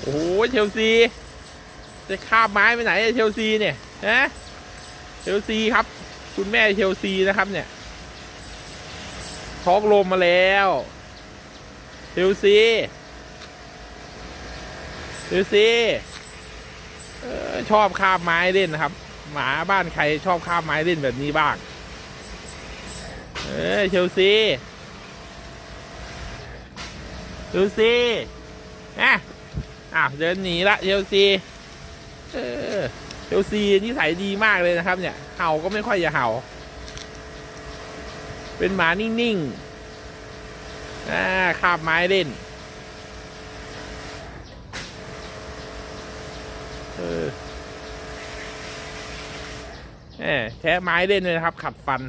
โอ้โหเชลซี จะข้ามไม้ไปไหนเชลซีเนี่ยฮะเชลซีครับ คุณแม่เชลซีนะครับเนี่ยช็อกลมมาแล้วเชลซีเชลซีชอบข้ามไม้เล่นนะครับ หมาบ้านใครชอบข้ามไม้เล่นแบบนี้บ้าง เออเชลซีเชลซีอะ อ้าวเดินหนีละเชลซีเออเชลซีนิสัยดีมากเลยนะครับ เนี่ย เห่าก็ไม่ค่อยจะเห่า เป็นหมานิ่งๆอ่าคาบไม้เล่น เออแหมแค่ไม้เล่นเลยนะครับ ขัดฟัน